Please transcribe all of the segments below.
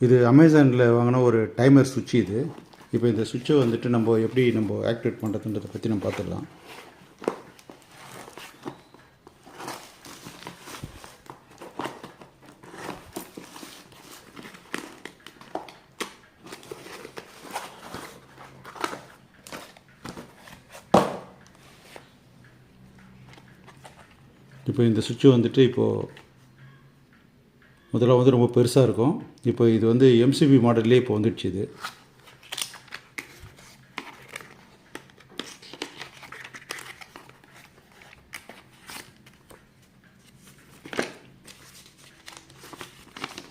இது அமேசானில் வாங்கின ஒரு டைமர் சுவிட்ச் இது. இப்போ இந்த சுவிட்சை வந்துட்டு நம்ம எப்படி நம்ம ஆக்டிவேட் பண்ணுறதுன்றதை பற்றி நம்ம பார்த்துடலாம் இப்போ இந்த சுவிட்சு வந்துட்டு இப்போது முதல்ல வந்து ரொம்ப பெருசாக இருக்கும். இப்போ இது வந்து எம்சிபி மாடல்லே இப்போ வந்துடுச்சு இது.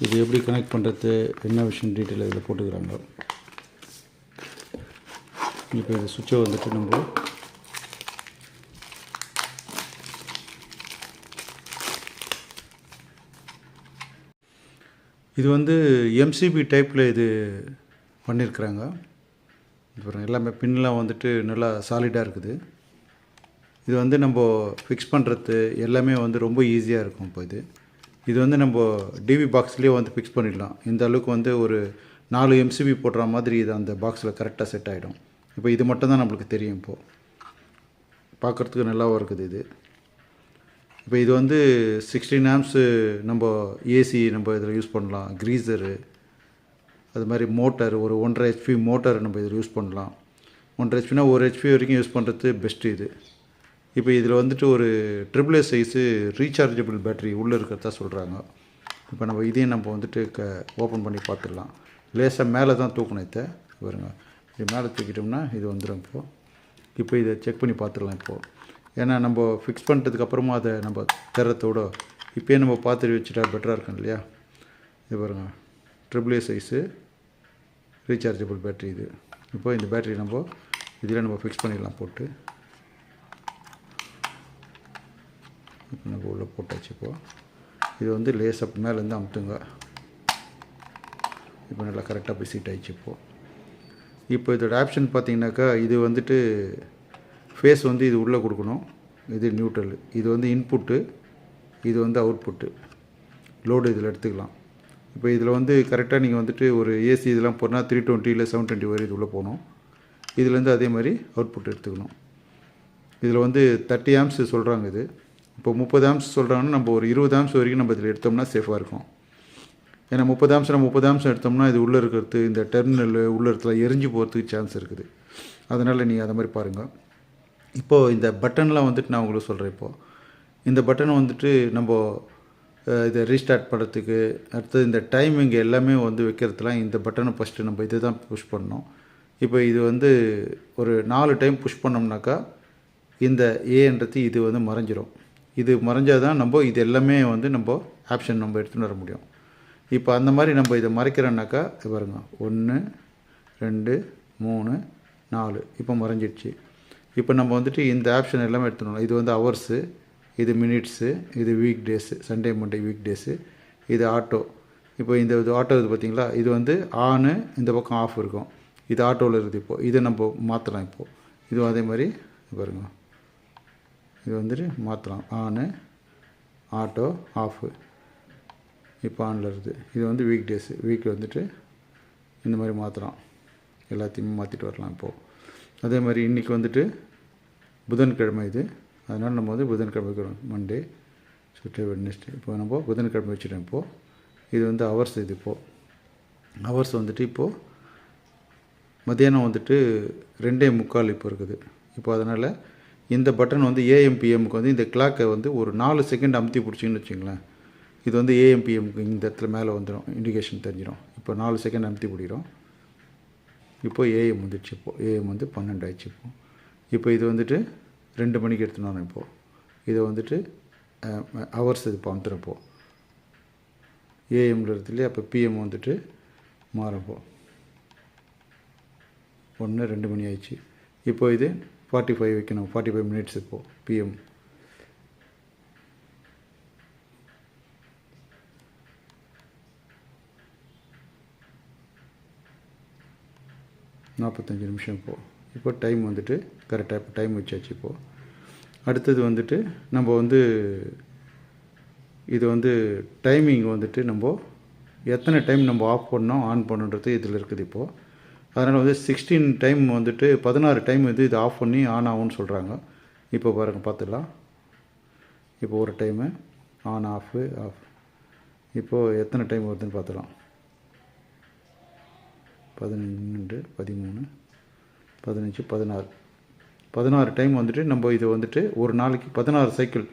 இது எப்படி கனெக்ட் பண்ணுறது என்ன விஷயம் டீட்டெயில் இதில் போட்டுக்கிறாங்க? இப்போ இந்த சுவிட்சை வந்துட்டு நம்ம இது வந்து எம்சிபி டைப்பில் இது பண்ணியிருக்கிறாங்க அப்புறம் எல்லாமே பின்லாம் வந்துட்டு நல்லா சாலிடாக இருக்குது. இது வந்து நம்ம ஃபிக்ஸ் பண்ணுறது எல்லாமே வந்து ரொம்ப ஈஸியாக இருக்கும் இப்போ இது. இது வந்து நம்ம டிவி பாக்ஸ்லேயே வந்து ஃபிக்ஸ் பண்ணிடலாம். இந்த அளவுக்கு வந்து ஒரு நாலு எம்சிபி போடுற மாதிரி இது அந்த பாக்ஸில் கரெக்டாக செட் ஆகிடும் இப்போ இது மட்டும் தான் நம்மளுக்கு தெரியும் இப்போது பார்க்குறதுக்கு நல்லாவும் இருக்குது இது. இப்போ இது வந்து சிக்ஸ்டீன் ஆம்ஸு நம்ம ஏசி நம்ம இதில் யூஸ் பண்ணலாம். க்ரீசரு அது மாதிரி மோட்டர் ஒரு ஒன்றரை ஹெச்பி மோட்டர் நம்ம இதில் யூஸ் பண்ணலாம். ஒன்றரை ஹெச்பினா ஒரு ஹெச்பி வரைக்கும் யூஸ் பண்ணுறது பெஸ்ட்டு இது. இப்போ இதில் வந்துட்டு ஒரு triple S size rechargeable battery உள்ளே இருக்கிறதா சொல்கிறாங்க இப்போ நம்ம இதையும் நம்ம வந்துட்டு க ஓப்பன் பண்ணி பார்த்துடலாம். லேசாக மேலே தான் தூக்கணும் இதை. பாருங்க. இது மேலே தூக்கிட்டோம்னா இது வந்துடும் இப்போது இப்போ இதை செக் பண்ணி பார்த்துடலாம் இப்போது ஏன்னா நம்ம ஃபிக்ஸ் பண்ணிட்டதுக்கப்புறமா அதை நம்ம தரத்தோட இப்போயே நம்ம பார்த்துட்டு வச்சுட்டா பெட்டராக இருக்கும் இல்லையா? இது பாருங்கள் triple A size rechargeable battery இது. இப்போ இந்த பேட்டரி நம்ம இதில் நம்ம ஃபிக்ஸ் பண்ணிடலாம் போட்டு. இப்போ நம்ம உள்ளே போட்டாச்சு இப்போ. இது வந்து லேசப் மேலேருந்து அமுத்துங்க. இப்போ நல்லா கரெக்டாக போய் சீட் ஆகிடுச்சு இப்போது இப்போ இதோட ஆப்ஷன் பார்த்தீங்கன்னாக்கா இது வந்துட்டு ஃபேஸ் வந்து இது உள்ளே கொடுக்கணும். இது நியூட்ரல் இது வந்து இன்புட்டு இது வந்து அவுட்புட்டு லோடு இதில் எடுத்துக்கலாம். இப்போ இதில் வந்து கரெக்டாக நீங்கள் வந்துட்டு ஒரு ஏசி இதெல்லாம் போனால் த்ரீ டுவெண்ட்டி இல்லை செவன் டுவெண்ட்டி வரை இது உள்ளே போகணும். இதுலேருந்து அதே மாதிரி அவுட்புட் எடுத்துக்கணும். இதில் வந்து தேர்ட்டி ஆம்ஸ் சொல்கிறாங்க இது. இப்போ முப்பது ஆம்ஸ் சொல்கிறாங்கன்னா நம்ம ஒரு இருபது ஆம்ஸ் வரைக்கும் நம்ம இதில் எடுத்தோம்னா சேஃபாக இருக்கும். ஏன்னா முப்பது ஆம்ஸ் நம்ம முப்பது ஆம்ஸ் எடுத்தோம்னா இது உள்ளே இருக்கிறது இந்த டெர்மினல் உள்ள இடத்துல எரிஞ்சு போகிறதுக்கு சான்ஸ் இருக்குது. அதனால் நீங்கள் அதை மாதிரி பாருங்கள் இப்போது இந்த பட்டன்லாம் வந்துட்டு நான் உங்களுக்கு சொல்கிறேன் இப்போது இந்த பட்டன் வந்துட்டு நம்ம இதை ரீஸ்டார்ட் பண்ணுறதுக்கு அடுத்தது இந்த டைமிங் எல்லாமே வந்து வைக்கிறதுலாம் இந்த பட்டனை ஃபஸ்ட்டு நம்ம இதை தான் புஷ் பண்ணோம் இப்போ இது வந்து ஒரு நாலு டைம் புஷ் பண்ணோம்னாக்கா இந்த ஏன்றது இது வந்து மறைஞ்சிரும். இது மறைஞ்சால் தான் நம்ம இது எல்லாமே வந்து நம்ம ஆப்ஷன் நம்ம எடுத்துன்னு வர முடியும். இப்போ அந்த மாதிரி நம்ம இதை மறைக்கிறோன்னாக்கா பாருங்க ஒன்று ரெண்டு மூணு நாலு. இப்போ மறைஞ்சிடுச்சு. இப்போ நம்ம வந்துட்டு இந்த ஆப்ஷன் எல்லாமே எடுத்துடணும். இது வந்து ஹவர்ஸு இது மினிட்ஸு இது week days Sunday Monday week days இது ஆட்டோ இப்போ இந்த இது ஆட்டோ இது பார்த்தீங்களா? இது வந்து ஆனு இந்த பக்கம் ஆஃப் இருக்கும். இது ஆட்டோவில் இருக்குது இப்போது இதை நம்ம மாற்றலாம் இப்போது இதுவும் அதே மாதிரி பாருங்க. இது வந்துட்டு மாற்றலாம் ஆனு ஆட்டோ ஆஃபு இப்போ ஆனில் இருக்குது. இது வந்து வீக் டேஸு வீக் வந்துட்டு இந்த மாதிரி மாற்றலாம் எல்லாத்தையுமே மாற்றிட்டு வரலாம் இப்போது அதே மாதிரி இன்றைக்கி வந்துட்டு புதன்கிழமை இது. அதனால் நம்ம வந்து புதன்கிழமை வைக்கிறோம். மண்டே சுட்டே வெட்னஸ்டே இப்போ நம்ம புதன்கிழமை வச்சுட்டோம் இப்போது இது வந்து ஹவர்ஸ் இது இப்போது ஹவர்ஸ் வந்துட்டு இப்போது மத்தியானம் வந்துட்டு ரெண்டே முக்கால் இப்போ இருக்குது. இப்போ அதனால் இந்த பட்டன் வந்து ஏஎம்பிஎம்க்கு வந்து இந்த கிளாக்கை வந்து ஒரு நாலு செகண்ட் அமுத்தி பிடிச்சிங்கன்னு வச்சுங்களேன். இது வந்து ஏஎம்பிஎம்க்கு இந்த இடத்துல மேலே வந்துடும் இண்டிகேஷன் தெரிஞ்சிடும் இப்போ நாலு செகண்ட் அமுத்தி பிடிக்கிறோம். இப்போ ஏஎம் வந்துடுச்சு இப்போது ஏஎம் வந்து பன்னெண்டு ஆயிடுச்சு இப்போது இப்போ இது வந்துட்டு ரெண்டு மணிக்கு எடுத்துன்னு வரேன் இப்போது இதை வந்துட்டு ஹவர்ஸ் இது பார்த்துருப்போம் ஏஎம்ல இருக்குது அப்போ பிஎம் வந்துட்டு மாறப்போ. ஒன்று ரெண்டு மணி ஆயிடுச்சு. இப்போ இது ஃபார்ட்டி ஃபைவ் வைக்கணும். ஃபார்ட்டி ஃபைவ் மினிட்ஸ் இப்போது பிஎம் நாற்பத்தஞ்சு நிமிஷம் இப்போது இப்போ டைம் வந்துட்டு கரெக்டாக இப்போ டைம் வச்சாச்சு இப்போது அடுத்தது வந்துட்டு நம்ம வந்து இது வந்து டைமிங் வந்துட்டு நம்ம எத்தனை டைம் நம்ம ஆஃப் பண்ணோம் ஆன் பண்ணுன்றது இதில் இருக்குது இப்போது அதனால் வந்து சிக்ஸ்டீன் டைம் வந்துட்டு பதினாறு டைம் வந்து இது ஆஃப் பண்ணி ஆன் ஆகும்னு சொல்கிறாங்க இப்போ பாருங்கள் பார்த்துடலாம். இப்போ ஒரு டைமு ஆன் ஆஃபு ஆஃப் இப்போது எத்தனை டைம் வருதுன்னு பார்த்துடலாம். பதினெண்டு பதிமூணு பதினஞ்சு பதினாறு. பதினாறு டைம் வந்துட்டு நம்ம இது வந்துட்டு ஒரு நாளைக்கு பதினாறு சைக்கிள்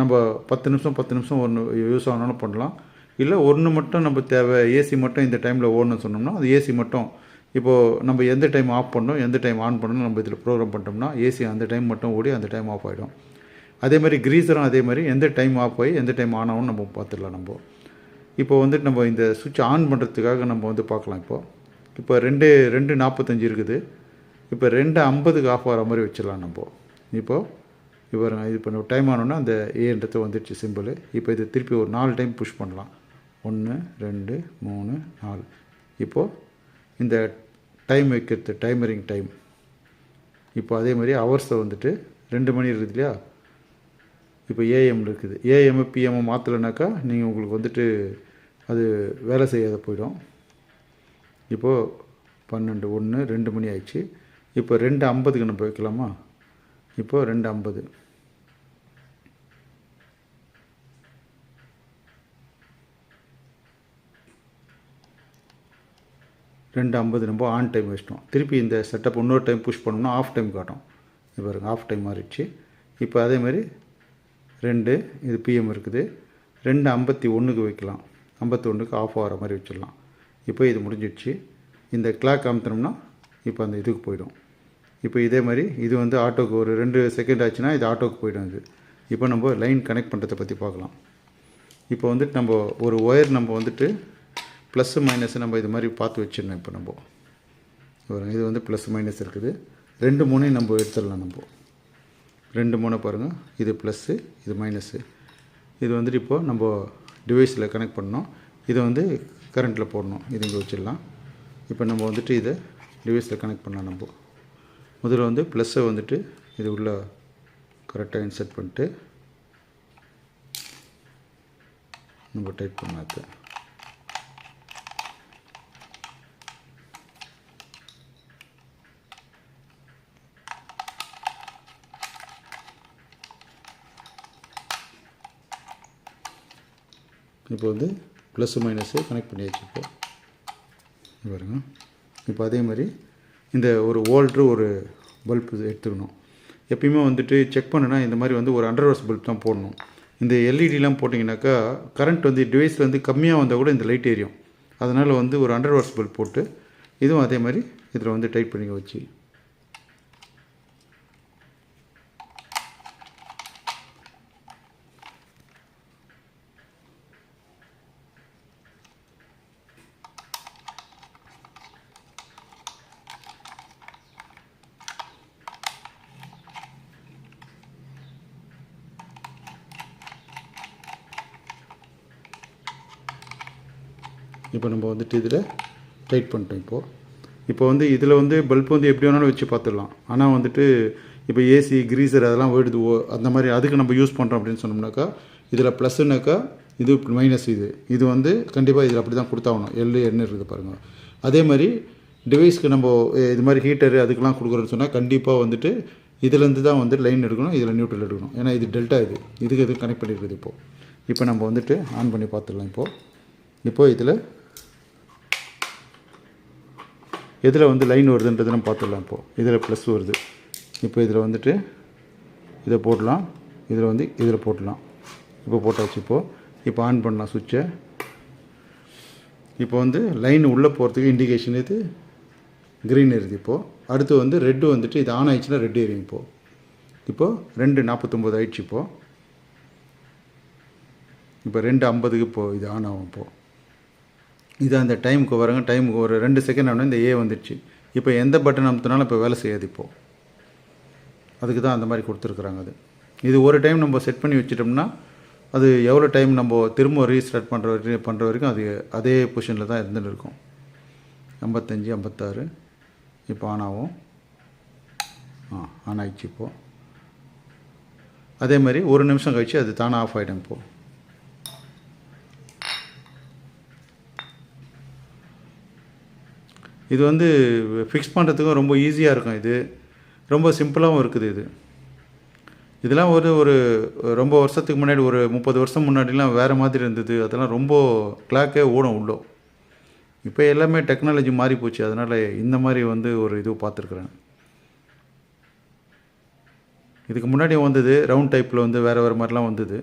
நம்ம பத்து நிமிஷம் பத்து நிமிஷம் ஒன்று யூஸ் ஆனாலும் பண்ணலாம். இல்லை ஒன்று மட்டும் நம்ம தேவை ஏசி மட்டும் இந்த டைமில் ஓடணும்னு சொன்னோம்னா அது ஏசி மட்டும். இப்போது நம்ம எந்த டைம் ஆஃப் பண்ணோம் எந்த டைம் ஆன் பண்ணணும் நம்ம இதில் ப்ரோக்ராம் பண்ணிட்டோம்னா ஏசி அந்த டைம் மட்டும் ஓடி அந்த டைம் ஆஃப் ஆகிடும் அதே மாதிரி க்ரீசரும் அதே மாதிரி எந்த டைம் ஆஃப் ஆகி எந்த டைம் ஆன் ஆகும்னு நம்ம பார்த்துடலாம் நம்ம. இப்போ வந்துட்டு நம்ம இந்த சுவிட்ச் ஆன் பண்ணுறதுக்காக நம்ம வந்து பார்க்கலாம் இப்போது இப்போ ரெண்டு ரெண்டு நாற்பத்தஞ்சு இருக்குது. இப்போ ரெண்டு ஐம்பதுக்கு ஆஃப் ஆகிற மாதிரி வச்சிடலாம் நம்ம. இப்போது இப்போ நான் இது பண்ண டைம் ஆனோன்னா அந்த ஏன்றது வந்துடுச்சு சிம்பிள் இப்போ இது திருப்பி ஒரு நாலு டைம் புஷ் பண்ணலாம். ஒன்று ரெண்டு மூணு நாலு. இப்போது இந்த டைம் வைக்கிறது டைமரிங் டைம் இப்போ அதே மாதிரி ஹவர்ஸை வந்துட்டு ரெண்டு மணி இருக்குது இல்லையா? இப்போ ஏஎம் இருக்குது. ஏஎம் பிஎம் மாற்றலைனாக்கா நீங்கள் உங்களுக்கு வந்துட்டு அது வேலை செய்யாத போயிடும். இப்போது பன்னெண்டு ஒன்று ரெண்டு மணி ஆயிடுச்சு. இப்போ ரெண்டு ஐம்பதுக்கு நம்ம வைக்கலாமா இப்போது ரெண்டு ஐம்பது. ரெண்டு ஐம்பது நம்ம ஆன் டைம் வச்சிட்டோம். திருப்பி இந்த செட்டப் இன்னொரு டைம் புஷ் பண்ணோம்னா ஆஃப் டைம் காட்டும். இப்போ பாருங்க ஆஃப் டைம் மாறிடுச்சு. இப்போ அதே மாதிரி ரெண்டு இது பிஎம் இருக்குது. ரெண்டு ஐம்பத்தி ஒன்றுக்கு வைக்கலாம். ஐம்பத்தி ஒன்றுக்கு ஆஃப் ஆகிற மாதிரி வச்சிடலாம். இப்போ இது முடிஞ்சிடுச்சு. இந்த கிளாக் அமுத்தினோம்னா இப்போ அந்த இதுக்கு போயிடும். இப்போ இதே மாதிரி இது வந்து ஆட்டோக்கு ஒரு ரெண்டு செகண்ட் ஆச்சுன்னா இது ஆட்டோக்கு போயிடும் இது. இப்போ நம்ம லைன் கனெக்ட் பண்ணுறதை பற்றி பார்க்கலாம். இப்போ வந்துட்டு நம்ம ஒரு ஒயர் நம்ம வந்துட்டு ப்ளஸ்ஸு மைனஸ் நம்ம இது மாதிரி பார்த்து வச்சிடணும் இப்போ நம்ம. ஒரு இது வந்து ப்ளஸ் மைனஸ் இருக்குது. ரெண்டு மூணையும் நம்ம எடுத்துடலாம் நம்ம. ரெண்டு மூணை பாருங்கள் இது ப்ளஸ்ஸு இது மைனஸு இது வந்துட்டு இப்போது நம்ம டிவைஸில் கனெக்ட் பண்ணோம். இதை வந்து கரண்ட்டில் போடணும். இது இங்கே வச்சிடலாம். இப்போ நம்ம வந்துட்டு இதை டிவைஸில் கனெக்ட் பண்ணலாம் நம்ம. முதல்ல வந்து ப்ளஸ்ஸை வந்துட்டு இது உள்ள கரெக்டாக இன்சர்ட் பண்ணிட்டு நம்ம டைப் பண்ணாது இப்போ வந்து ப்ளஸ் மைனஸு கனெக்ட் பண்ணி வச்சுப்போம். பாருங்க. இப்போ அதே மாதிரி இந்த ஒரு வோல்ட்ரு ஒரு பல்ப் எடுத்துக்கணும். எப்பயுமே வந்துட்டு செக் பண்ணுனா இந்த மாதிரி வந்து ஒரு அண்டர்வாஸ் பல்ப் தான் போடணும். இந்த எல்இடிலாம் போட்டிங்கனாக்கா கரண்ட் வந்து டிவைஸில் வந்து கம்மியாக வந்தால் கூட இந்த லைட் எரியும் அதனால் வந்து ஒரு அண்டர்வாஸ் பல்ப் போட்டு இதுவும் அதே மாதிரி இதில் வந்து டைட் பண்ணி வச்சு. இப்போ நம்ம வந்துட்டு இதில் டைட் பண்ணிட்டோம் இப்போது இப்போ வந்து இதில் வந்து பல்ப் வந்து எப்படி வேணாலும் வச்சு பார்த்துடலாம். ஆனால் வந்துட்டு இப்போ ஏசி கிரீசர் அதெல்லாம் ஓடுது. ஓ அந்த மாதிரி அதுக்கு நம்ம யூஸ் பண்ணுறோம் அப்படின்னு சொன்னோம்னாக்கா இதில் ப்ளஸ்ஸுனாக்கா இது மைனஸ் இது. இது வந்து கண்டிப்பாக இதில் அப்படி தான் கொடுத்தாகணும். எள்ளு எண்ணெய் இருக்குது பாருங்கள் அதே மாதிரி டிவைஸ்க்கு நம்ம இது மாதிரி ஹீட்டரு அதுக்கெல்லாம் கொடுக்குறோன்னு சொன்னால் கண்டிப்பாக வந்துட்டு இதுலேருந்து தான் வந்து லைன் எடுக்கணும். இதில் நியூட்ரல் எடுக்கணும். ஏன்னா இது டெல்டா இது. இதுக்கு இது கனெக்ட் பண்ணியிருக்குது இப்போது இப்போ நம்ம வந்துட்டு ஆன் பண்ணி பார்த்துடலாம் இப்போது இப்போது இதில் எதில் வந்து லைன் வருதுன்றதை நம்ம பார்த்துடலாம் இப்போது இதில் ப்ளஸ் வருது. இப்போ இதில் வந்துட்டு இதை போடலாம். இதில் வந்து இதில் போடலாம். இப்போ போட்டாச்சு இப்போது இப்போ ஆன் பண்ணலாம் சுவிட்சை இப்போ வந்து லைன் உள்ளே போகிறதுக்கு இண்டிகேஷன் இது க்ரீன் இருக்குது இப்போது அடுத்து வந்து ரெட்டு வந்துட்டு இது ஆன் ஆயிடுச்சுன்னா ரெட் எரியும் இப்போது இப்போது ரெண்டு நாற்பத்தொம்போது ஆயிடுச்சு இப்போது இப்போ ரெண்டு ஐம்பதுக்கு இப்போது இது ஆன் ஆகும் இப்போது இது அந்த டைமுக்கு வரங்க டைமுக்கு ஒரு ரெண்டு செகண்ட் ஆனால் இந்த ஏ வந்துடுச்சு இப்போ எந்த பட்டன் அமுத்தினாலும் இப்போ வேலை செய்யாது இப்போது அதுக்கு தான் அந்த மாதிரி கொடுத்துருக்குறாங்க அது. இது ஒரு டைம் நம்ம செட் பண்ணி வச்சிட்டோம்னா அது எவ்வளோ டைம் நம்ம திரும்ப ரீஸ்டார்ட் பண்ணுற வரைக்கும் பண்ணுற வரைக்கும் அது அதே பொசிஷனில் தான் இருந்துகிட்டு இருக்கும். ஐம்பத்தஞ்சு ஐம்பத்தாறு இப்போ ஆன் ஆகும். ஆ ஆன் ஆகிடுச்சு இப்போது அதே மாதிரி ஒரு நிமிஷம் கழிச்சு அது தானே ஆஃப் ஆகிடும் இப்போது இது வந்து ஃபிக்ஸ் பண்ணுறதுக்கும் ரொம்ப ஈஸியாக இருக்கும் இது. ரொம்ப சிம்பிளாகவும் இருக்குது இது. இதெல்லாம் ஒரு ஒரு ரொம்ப வருஷத்துக்கு முன்னாடி ஒரு முப்பது வருஷம் முன்னாடிலாம் வேறு மாதிரி இருந்தது. அதெல்லாம் ரொம்ப கிளாக்கே ஓடும் உள்ளோ. இப்போ எல்லாமே டெக்னாலஜி மாறி போச்சு. அதனால் இந்த மாதிரி வந்து ஒரு இது பார்த்துருக்குறேன். இதுக்கு முன்னாடி வந்தது ரவுண்ட் டைப்பில் வந்து வேறு வேறு மாதிரிலாம் வந்தது.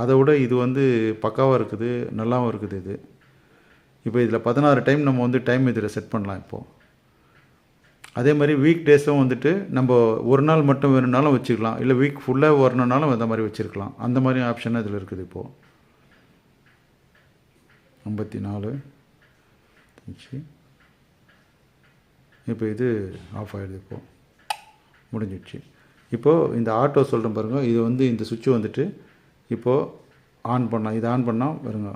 அதை விட இது வந்து பக்காவாக இருக்குது நல்லாவும் இருக்குது இது. இப்போ இதில் பதினாறு டைம் நம்ம வந்து டைம் இதில் செட் பண்ணலாம் இப்போது அதே மாதிரி வீக் டேஸும் வந்துட்டு நம்ம ஒரு நாள் மட்டும் வேணும்னாலும் வச்சுக்கலாம். இல்லை வீக் ஃபுல்லாக வரணுன்னாலும் அந்த மாதிரி வச்சுருக்கலாம். அந்த மாதிரி ஆப்ஷன் இதில் இருக்குது இப்போது ஐம்பத்தி நாலு இப்போ இது ஆஃப் ஆகிடுது இப்போது முடிஞ்சிடுச்சு. இப்போது இந்த ஆட்டோ சொல்கிறேன் பாருங்கள் இது வந்து இந்த சுவிட்சு வந்துட்டு இப்போது ஆன் பண்ணலாம். இது ஆன் பண்ணால் வருங்க.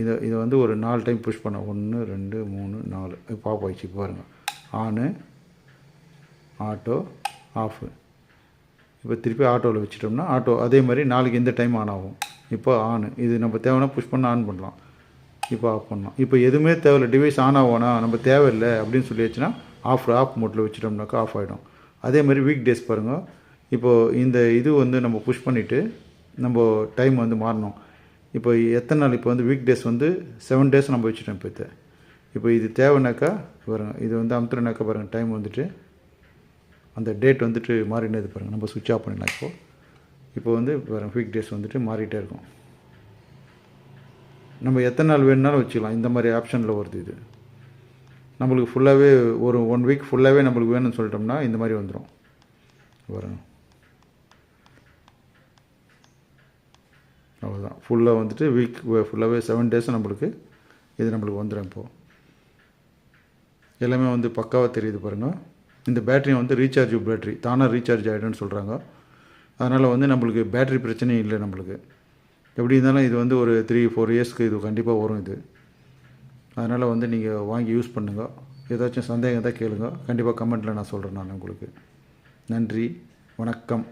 இதை இதை வந்து ஒரு நாலு டைம் புஷ் பண்ண. ஒன்று ரெண்டு மூணு நாலு. பாப் ஆஃப் ஆயிடுச்சு பாருங்கள் ஆனு ஆட்டோ ஆஃபு இப்போ திருப்பி ஆட்டோவில் வச்சிட்டோம்னா ஆட்டோ அதே மாதிரி நாளைக்கு எந்த டைம் ஆன் ஆகும். இப்போ ஆனு இது நம்ம தேவைன்னா புஷ் பண்ண ஆன் பண்ணலாம். இப்போ ஆஃப் பண்ணலாம். இப்போ எதுவுமே தேவையில்ல. டிவைஸ் ஆன் ஆகணும் நம்ம தேவையில்லை அப்படின்னு சொல்லியாச்சுன்னா ஆஃப் ஆஃப் மோட்டில் வச்சிட்டோம்னாக்கா ஆஃப் ஆகிடும் அதே மாதிரி வீக் டேஸ் பாருங்கள் இப்போது இந்த இது வந்து நம்ம புஷ் பண்ணிவிட்டு நம்ம டைம் வந்து மாறணும். இப்போ எத்தனை நாள் இப்போ வந்து வீக் டேஸ் வந்து செவன் டேஸ் நம்ம வச்சுட்டோம் இப்போ இதை. இப்போ இது தேவைனாக்கா வரும் இது வந்து அமுத்துறனாக்கா பாருங்கள் டைம் வந்துட்டு அந்த டேட் வந்துட்டு மாறினது பாருங்கள் நம்ம சுவிட்ச் ஆஃப் பண்ணிடலாம் இப்போது இப்போ வந்து பாருங்கள் வீக் டேஸ் வந்துட்டு மாறிட்டே இருக்கும். நம்ம எத்தனை நாள் வேணுனாலும் வச்சுக்கலாம் இந்த மாதிரி ஆப்ஷனில் வருது இது. நம்மளுக்கு ஃபுல்லாகவே ஒரு ஒன் வீக் ஃபுல்லாகவே நம்மளுக்கு வேணும்னு சொல்லிட்டோம்னா இந்த மாதிரி வந்துடும் பாருங்க. அவ்வளோதான் ஃபுல்லாக வந்துட்டு வீக் ஃபுல்லாகவே செவன் டேஸ் நம்மளுக்கு இது நம்மளுக்கு வந்துடும் இப்போது எல்லாமே வந்து பக்காவாக தெரியுது பாருங்கள் இந்த பேட்டரி வந்து ரீசார்ஜ் பேட்டரி தானாக ரீசார்ஜ் ஆகிடும்னு சொல்கிறாங்க அதனால் வந்து நம்மளுக்கு பேட்டரி பிரச்சனையும் இல்லை நம்மளுக்கு. எப்படி இருந்தாலும் இது வந்து ஒரு த்ரீ ஃபோர் இயர்ஸ்க்கு இது கண்டிப்பாக வரும் இது. அதனால் வந்து நீங்கள் வாங்கி யூஸ் பண்ணுங்கள் ஏதாச்சும் சந்தேகம் தான் கேளுங்க. கண்டிப்பாக கமெண்ட்டில் நான் சொல்கிறேன் நான் உங்களுக்கு. நன்றி. வணக்கம்.